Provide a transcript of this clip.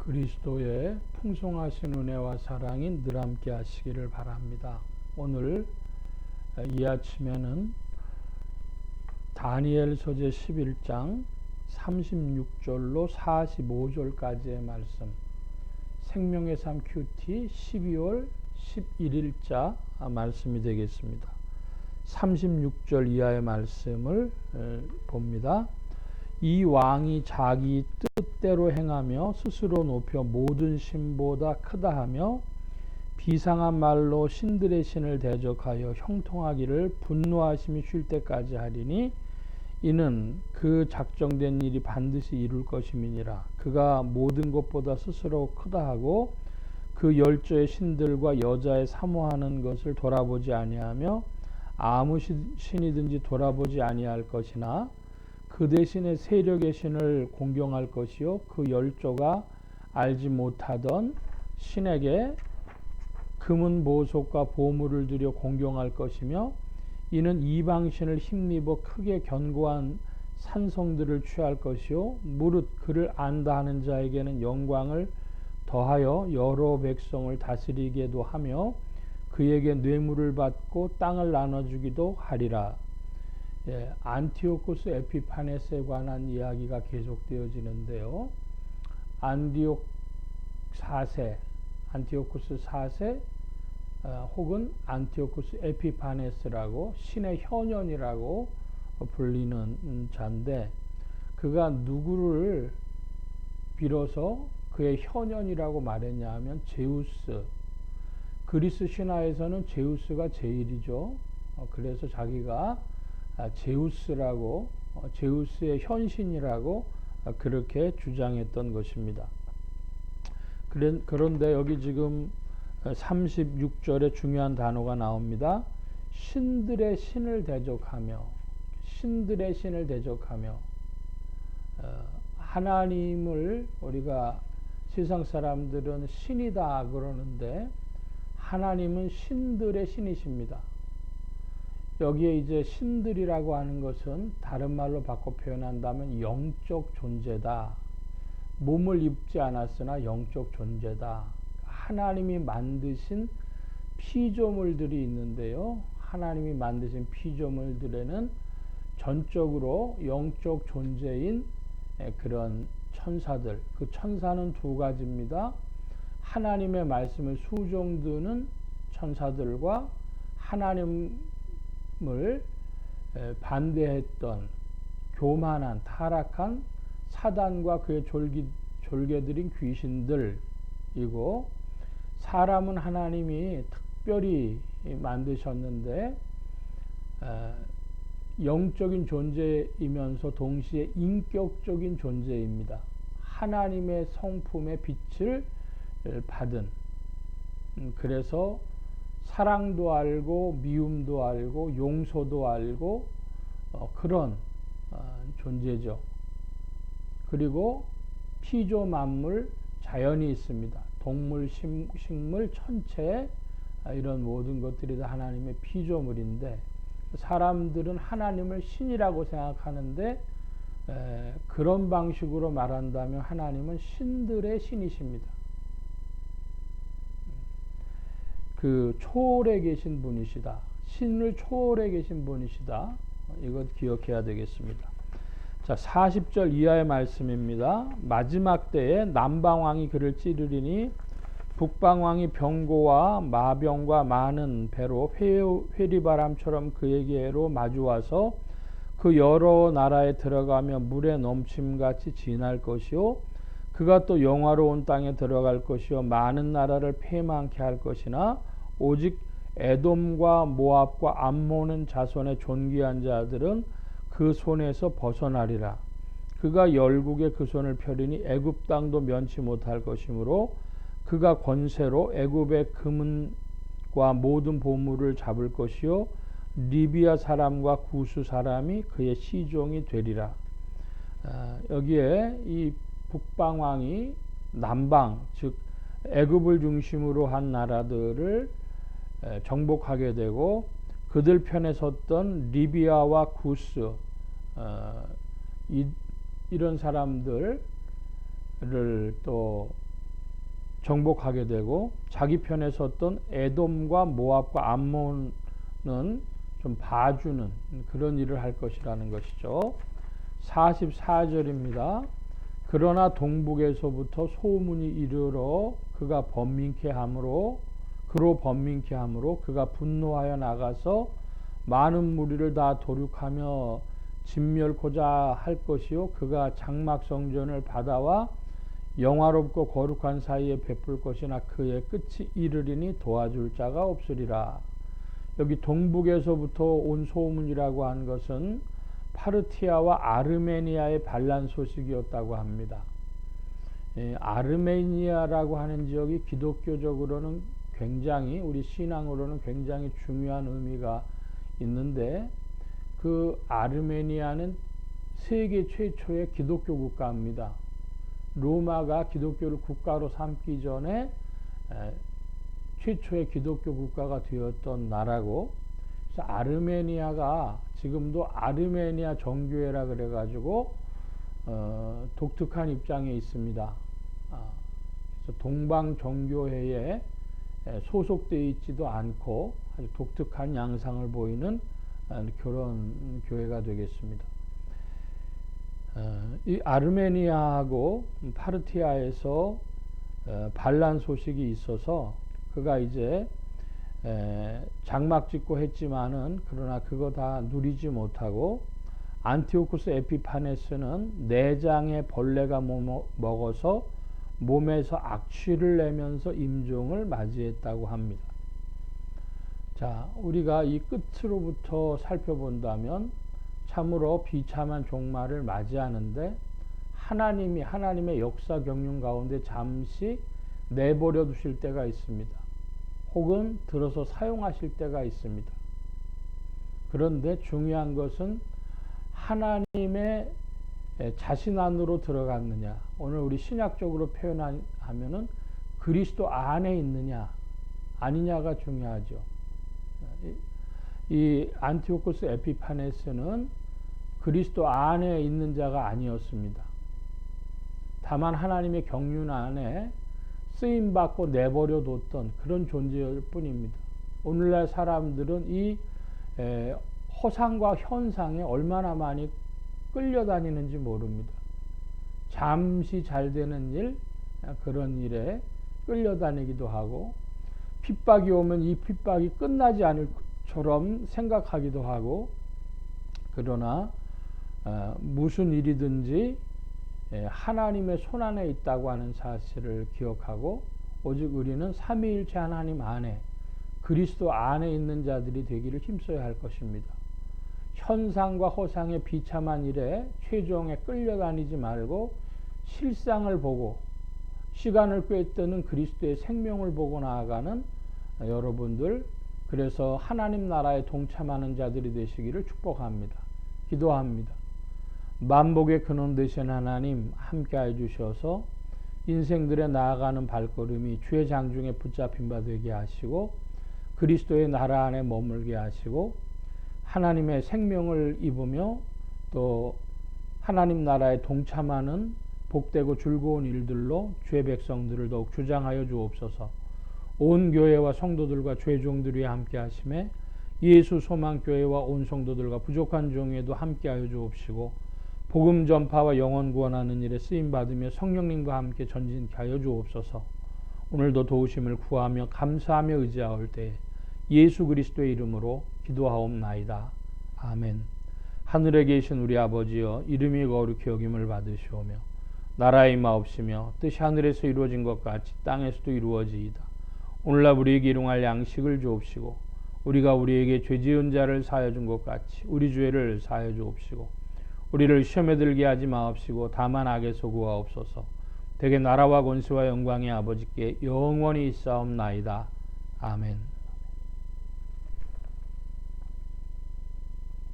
그리스도의 풍성하신 은혜와 사랑이 늘 함께 하시기를 바랍니다. 오늘 이 아침에는 다니엘 서재 11장 36절로 45절까지의 말씀 생명의 삶 큐티 12월 11일자 말씀이 되겠습니다. 36절 이하의 말씀을 봅니다. 이 왕이 자기 뜻대로 행하며 스스로 높여 모든 신보다 크다 하며 비상한 말로 신들의 신을 대적하여 형통하기를 분노하심이 쉴 때까지 하리니 이는 그 작정된 일이 반드시 이룰 것임이니라. 그가 모든 것보다 스스로 크다 하고 그 열조의 신들과 여자의 사모하는 것을 돌아보지 아니하며 아무 신이든지 돌아보지 아니할 것이나 그 대신에 세력의 신을 공경할 것이요 그 열조가 알지 못하던 신에게 금은 보석과 보물을 들여 공경할 것이며 이는 이방신을 힘입어 크게 견고한 산성들을 취할 것이요 무릇 그를 안다 하는 자에게는 영광을 더하여 여러 백성을 다스리게도 하며 그에게 뇌물을 받고 땅을 나눠주기도 하리라. 예, 안티오코스 에피파네스에 관한 이야기가 계속되어지는데요. 안디옥 4세, 안티오코스 4세 어, 혹은 안티오코스 에피파네스라고 신의 현현이라고 불리는 자인데 그가 누구를 빌어서 그의 현현이라고 말했냐 하면 제우스 그리스 신화에서는 제우스가 제일이죠. 어, 그래서 자기가 아, 제우스라고 어, 제우스의 현신이라고 아, 그렇게 주장했던 것입니다. 그런데 여기 지금 36절에 중요한 단어가 나옵니다. 신들의 신을 대적하며 신들의 신을 대적하며 어, 하나님을 우리가 세상 사람들은 신이다 그러는데 하나님은 신들의 신이십니다. 여기에 이제 신들이라고 하는 것은 다른 말로 바꿔 표현한다면 영적 존재다. 몸을 입지 않았으나 영적 존재다. 하나님이 만드신 피조물들이 있는데요. 하나님이 만드신 피조물들에는 전적으로 영적 존재인 그런 천사들, 그 천사는 두 가지입니다. 하나님의 말씀을 수종드는 천사들과 하나님 을 반대했던 교만한 타락한 사단과 그의 졸기, 졸개들인 귀신들이고 사람은 하나님이 특별히 만드셨는데 영적인 존재이면서 동시에 인격적인 존재입니다. 하나님의 성품의 빛을 받은 음, 그래서 사랑도 알고 미움도 알고 용서도 알고 어, 그런 어, 존재죠. 그리고 피조 만물 자연이 있습니다. 동물, 식, 식물, 천체 아, 이런 모든 것들이 다 하나님의 피조물인데 사람들은 하나님을 신이라고 생각하는데 에, 그런 방식으로 말한다면 하나님은 신들의 신이십니다. 그 초월에 계신 분이시다. 신을 초월해 계신 분이시다. 이것 기억해야 되겠습니다. 자, 40절 이하의 말씀입니다. 마지막 때에 남방왕이 그를 찌르리니 북방왕이 병고와 마병과 많은 배로 회, 리바람처럼 그에게로 마주와서 그 여러 나라에 들어가며 물에 넘침같이 지날 것이요 그가 또 영화로운 땅에 들어갈 것이요 많은 나라를 패망케 할 것이나 오직 에돔과 모압과 암모는 자손의 존귀한 자들은 그 손에서 벗어나리라. 그가 열국에 그 손을 펴리니 애굽 땅도 면치 못할 것이므로 그가 권세로 애굽의 금은과 모든 보물을 잡을 것이요 리비아 사람과 구수 사람이 그의 시종이 되리라. 아, 여기에 이 북방 왕이 남방 즉 애굽을 중심으로 한 나라들을 정복하게 되고 그들 편에 섰던 리비아와 구스 어, 이, 이런 사람들을 또 정복하게 되고 자기 편에 섰던 에돔과 모압과 암몬은 좀 봐주는 그런 일을 할 것이라는 것이죠. 44절입니다. 그러나 동북에서부터 소문이 이르러 그가 번민케 함으로 그로 번민케 함으로 그가 분노하여 나가서 많은 무리를 다 도륙하며 진멸코자 할 것이요 그가 장막 성전을 바다와 영화롭고 거룩한 사이에 베풀 것이나 그의 끝이 이르리니 도와줄 자가 없으리라. 여기 동북에서부터 온 소문이라고 한 것은 파르티아와 아르메니아의 반란 소식이었다고 합니다. 예, 아르메니아라고 하는 지역이 기독교적으로는 굉장히 우리 신앙으로는 굉장히 중요한 의미가 있는데 그 아르메니아는 세계 최초의 기독교 국가입니다. 로마가 기독교를 국가로 삼기 전에 최초의 기독교 국가가 되었던 나라고 아르메니아가 지금도 아르메니아 정교회라 그래가지고 어, 독특한 입장에 있습니다. 아, 그래서 동방 정교회에 소속되어 있지도 않고 아주 독특한 양상을 보이는 그런 교회가 되겠습니다. 어, 이 아르메니아하고 파르티아에서 어, 반란 소식이 있어서 그가 이제 장막 짓고 했지만은 그러나 그거 다 누리지 못하고 안티오쿠스 에피파네스는 내장에 벌레가 먹어서 몸에서 악취를 내면서 임종을 맞이했다고 합니다. 자, 우리가 이 끝으로부터 살펴본다면 참으로 비참한 종말을 맞이하는데 하나님이 하나님의 역사 경륜 가운데 잠시 내버려 두실 때가 있습니다. 혹은 들어서 사용하실 때가 있습니다. 그런데 중요한 것은 하나님의 자신 안으로 들어갔느냐. 오늘 우리 신약적으로 표현하면은 그리스도 안에 있느냐, 아니냐가 중요하죠. 이 안티오코스 에피파네스는 그리스도 안에 있는 자가 아니었습니다. 다만 하나님의 경륜 안에 쓰임 받고 내버려 뒀던 그런 존재일 뿐입니다. 오늘날 사람들은 이 허상과 현상에 얼마나 많이 끌려다니는지 모릅니다. 잠시 잘 되는 일, 그런 일에 끌려다니기도 하고, 핍박이 오면 이 핍박이 끝나지 않을 처럼 생각하기도 하고, 그러나 어, 무슨 일이든지 예, 하나님의 손안에 있다고 하는 사실을 기억하고 오직 우리는 삼위일체 하나님 안에 그리스도 안에 있는 자들이 되기를 힘써야 할 것입니다. 현상과 허상의 비참한 일에 최종에 끌려다니지 말고 실상을 보고 시간을 꿰뜨는 그리스도의 생명을 보고 나아가는 여러분들 그래서 하나님 나라에 동참하는 자들이 되시기를 축복합니다. 기도합니다. 만복의 근원 되신 하나님 함께해 주셔서 인생들의 나아가는 발걸음이 주의 장중에 붙잡힌 바 되게 하시고 그리스도의 나라 안에 머물게 하시고 하나님의 생명을 입으며 또 하나님 나라에 동참하는 복되고 즐거운 일들로 주의 백성들을 더욱 주장하여 주옵소서. 온 교회와 성도들과 죄종들이 함께 하심에 예수 소망 교회와 온 성도들과 부족한 종에도 함께하여 주옵시고 복음 전파와 영원 구원하는 일에 쓰임 받으며 성령님과 함께 전진케 하여 주옵소서. 오늘도 도우심을 구하며 감사하며 의지하올 때 예수 그리스도의 이름으로 기도하옵나이다. 아멘. 하늘에 계신 우리 아버지여 이름이 거룩히 여김을 받으시오며 나라의 마옵시며 뜻이 하늘에서 이루어진 것 같이 땅에서도 이루어지이다. 오늘날 우리에게 일용할 양식을 주옵시고 우리가 우리에게 죄 지은 자를 사하여 준 것 같이 우리 죄를 사하여 주옵시고 우리를 시험에 들게 하지 마옵시고 다만 악에서 구하옵소서. 대개 나라와 권세와 영광의 아버지께 영원히 있사옵나이다. 아멘.